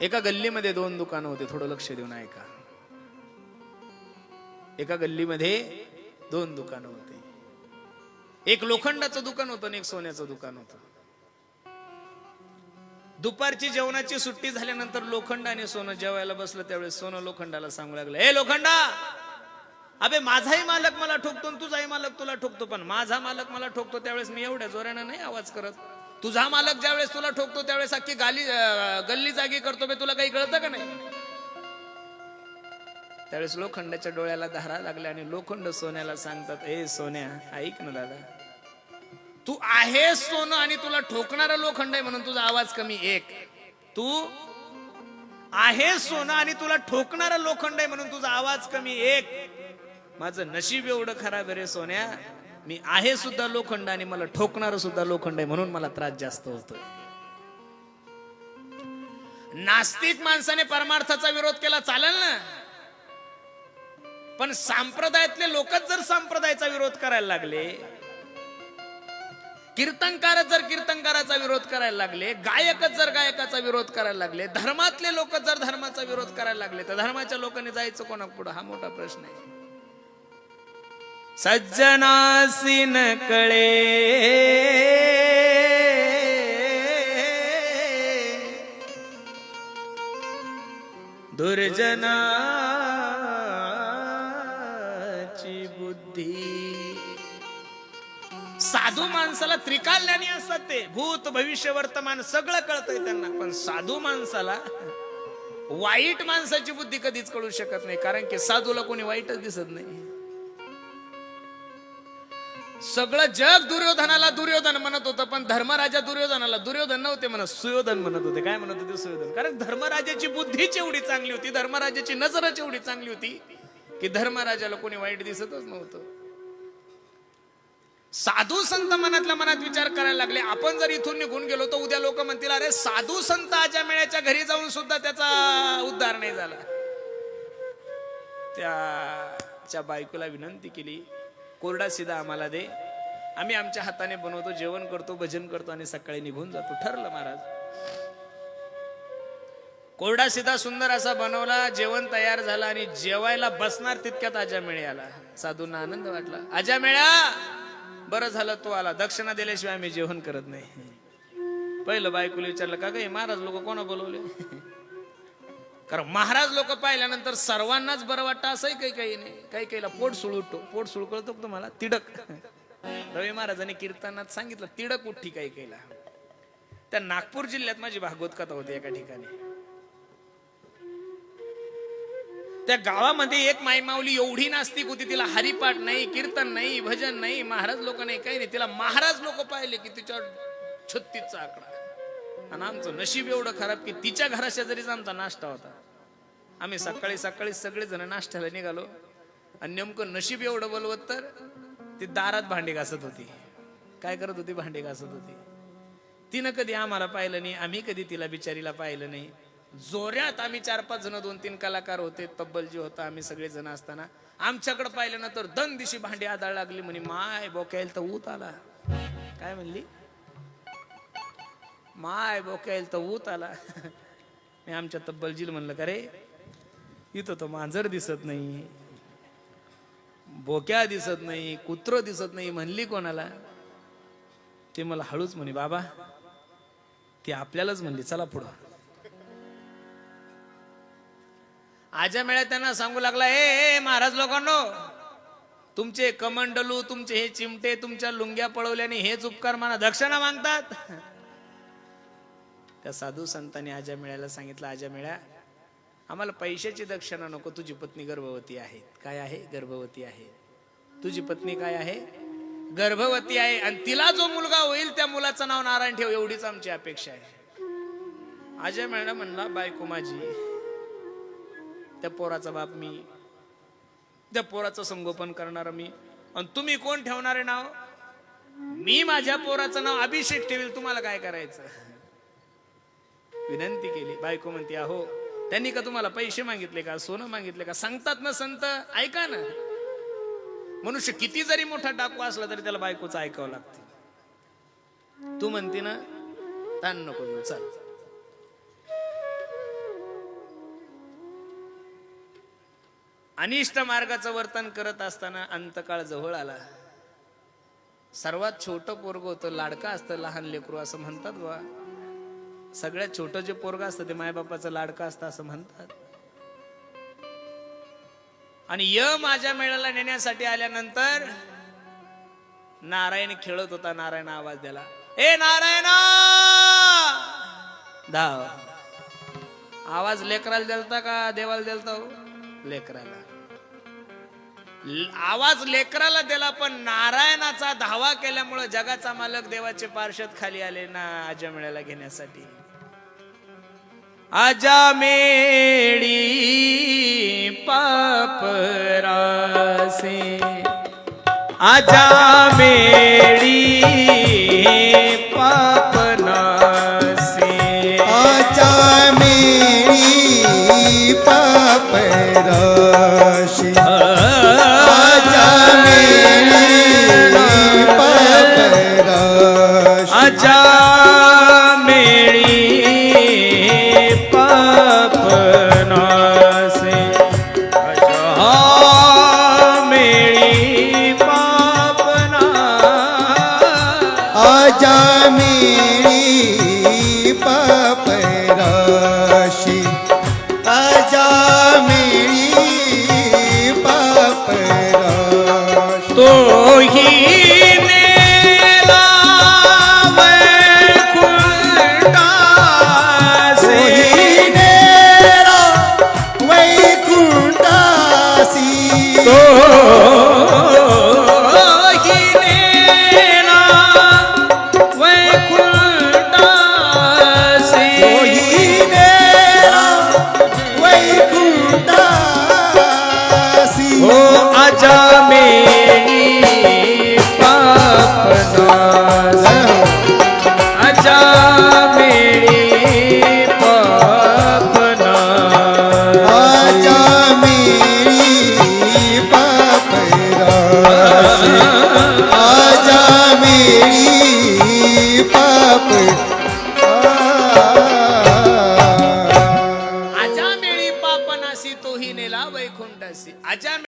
एका गल्लीमध्ये दोन दुकानं होते. थोडं लक्ष देऊन ऐका. एका गल्लीमध्ये दोन दुकानं होते. एक लोखंडाचं दुकान होतं आणि एक सोन्याचं दुकान होतं. दुपारची जेवणाची सुट्टी झाल्यानंतर लोखंड आणि सोनं जेवायला बसलं त्यावेळेस सोनं लोखंडाला सांगू लागलं हे लोखंडा! अबे माझाही मालक मला ठोकतो आणि तुझाही मालक तुला ठोकतो पण माझा मालक मला ठोकतो त्यावेळेस मी एवढ्या जोरानं नाही आवाज करत. तुझा मालक ज्यावेळेस तुला ठोकतो त्यावेळेस अख्खी गाली गल्ली जागी करतो बे तुला काही कळतं का नाही? त्यावेळेस लोखंडाच्या डोळ्याला धारा लागल्या आणि लोखंड सोन्याला सांगतात ए सोन्या ऐक ना दादा. तू आहेस सोनं आणि तुला ठोकणारा लोखंड आहे म्हणून तुझा आवाज कमी एक. तू आहे सोनं आणि तुला ठोकणारा लोखंड आहे म्हणून तुझा आवाज कमी एक. माझं नशीब एवढं खराब आहे रे सोन्या. मी आहे सुद्धा लोखंड आणि मला ठोकणार सुद्धा लोखंड आहे म्हणून मला त्रास जास्त होतोय. नास्तिक माणसाने परमार्थाचा विरोध केला चालेल ना? पण संप्रदायातले लोकच जर संप्रदायाचा विरोध करायला लागले कीर्तनकारच जर कीर्तनकाराचा विरोध करायला लागले गायकच जर गायकाचा विरोध करायला लागले धर्मातले लोक जर धर्माचा विरोध करायला लागले तर धर्माच्या लोकांनी जायचं कोणा पुढं हा मोठा प्रश्न आहे. सज्जनासी न कळे दुर्जनाची बुद्धी साधू माणसाला त्रिकाल्याने असतात ते भूत भविष्य वर्तमान सगळं कळतंय त्यांना पण साधू माणसाला वाईट माणसाची बुद्धी कधीच कळू शकत नाही कारण की साधूला कोणी वाईटच दिसत नाही सगळं जग दुर्योधनाला दुर्योधन म्हणत होतं पण धर्मराजा दुर्योधनाला दुर्योधन नव्हते म्हणत सुयोधन म्हणत होते. काय म्हणत होते सुयोधन? कारण धर्मराजाची बुद्धीच एवढी चांगली होती धर्मराजाची नजरच एवढी चांगली होती की धर्मराजाला कोणी वाईट दिसतच नव्हतं. साधू संत मनातल्या मनात विचार करायला लागले. आपण जर इथून निघून गेलो तर उद्या लोक म्हणतील अरे साधू संत आजा मेळ्याच्या घरी जाऊन सुद्धा त्याचा उद्धार नाही झाला. त्याच्या बायकोला विनंती केली कोरडा सिधा आम्हाला दे आम्ही आमच्या हाताने बनवतो जेवण करतो भजन करतो आणि सकाळी निघून जातो. ठरलं महाराज. कोरडा सिधा सुंदर असा बनवला जेवण तयार झाला आणि जेवायला बसणार तितक्यात आजा मेळे आला. साधूंना आनंद वाटला. आजा मेळा! बरं झालं तो आला. दक्षिणा दिल्याशिवाय आम्ही जेवण करत नाही. पहिलं बायकोला विचारलं का गे महाराज लोक कोणा बोलवले? कारण महाराज लोक पाहिल्यानंतर सर्वांनाच बरं वाटतं असंही काही काही नाही. काही काहीला पोट सुळतो पोट सुळकळतो तुम्हाला? तिडक. रवी महाराजांनी कीर्तनात सांगितलं तिडक उठ्ठी काही केला. त्या नागपूर जिल्ह्यात माझी भागवत कथा होती एका ठिकाणी. त्या गावामध्ये एक मायमाऊली एवढी नास्तिक होती तिला हरिपाठ नाही कीर्तन नाही भजन नाही महाराज लोक नाही काही नाही. तिला महाराज लोक पाहिले की तिच्यावर छत्तीसचा आकडा. आणि आमचं नशीब एवढं खराब की तिच्या घराशेजारीच आमचा नाश्ता होता. आम्ही सकाळी सकाळी सगळेजण नाश्त्याला निघालो. आणि नेमकं नशीब एवढं बोलवत तर ती दारात भांडी घासत होती. काय करत होती? भांडी घासत होती. तिनं कधी आम्हाला पाहिलं नाही आम्ही कधी तिला बिचारीला पाहिलं नाही. जोऱ्यात आम्ही चार पाच जण दोन तीन कलाकार होते तब्बल जी होता आम्ही सगळे जण असताना. आमच्याकडे पाहिलं ना तर दन दिशी भांडी आदळ लागली म्हणे माय बोक्याल तर ऊत आला. काय म्हणली? माय बोक्याल तर ऊत आला. मी आमच्या तब्बलजील म्हणलं का रे? इथं तो मांजर दिसत नाही. बोक्या दिसत नाही कुत्र दिसत नाही म्हणली कोणाला? ते मला हळूच म्हणे बाबा ती आपल्यालाच म्हणली चला पुढं. आजा मेळ्यात त्यांना सांगू लागला हे ए, महाराज लोकांनो तुमचे कमंडलू तुमचे हे चिमटे तुमच्या लुंग्या पळवल्याने हेच उपकार मला दक्षिणा मागतात. त्या साधू संतांनी आजा मेळ्याला सांगितलं आजा मेळ्या आम्हाला पैशाची दक्षिणा नको तुझी पत्नी गर्भवती आहे. काय आहे? गर्भवती आहे. तुझी पत्नी काय आहे? गर्भवती आहे आणि तिला जो मुलगा होईल त्या मुलाचं नाव नारायण ठेव एवढीच आमची अपेक्षा आहे. अजय मॅडम म्हणला बायको माझी त्या पोराचा बाप मी त्या पोराचं संगोपन करणार मी. आणि तुम्ही कोण ठेवणारे नाव? मी माझ्या पोराचं नाव अभिषेक ठेवील तुम्हाला काय करायचं? विनंती केली. बायको म्हणते अहो त्यांनी का तुम्हाला पैसे मागितले का सोनं मागितले का? सांगतात ना संत ऐका ना. मनुष्य किती जरी मोठा टाकू असला तरी त्याला बायकोचं ऐकावं लागते. तू म्हणते ना ताण नको घेऊ चाल. अनिष्ट मार्गाचं वर्तन करत असताना अंतकाळ जवळ आला. सर्वात छोटं पोरग होतं लाडका असतं लहान लेकरू असं म्हणतात बा सगळ्यात छोटं जे पोरग असतं ते मायबापाचं लाडका असतं असं म्हणतात. आणि य माझ्या मेळाला नेण्यासाठी आल्यानंतर नारायण खेळत होता नारायण आवाज दिला ए नारायण! धाव. आवाज लेकराला दिलता का देवाला दिलता हो? लेकराला. आवाज लेकराला दिला पण नारायणाचा धावा केल्यामुळं जगाचा मालक देवाचे पार्षद खाली आले ना आजा मेळ्याला घेण्यासाठी. आजा मेळी पापरासे आजा मेळी জামিল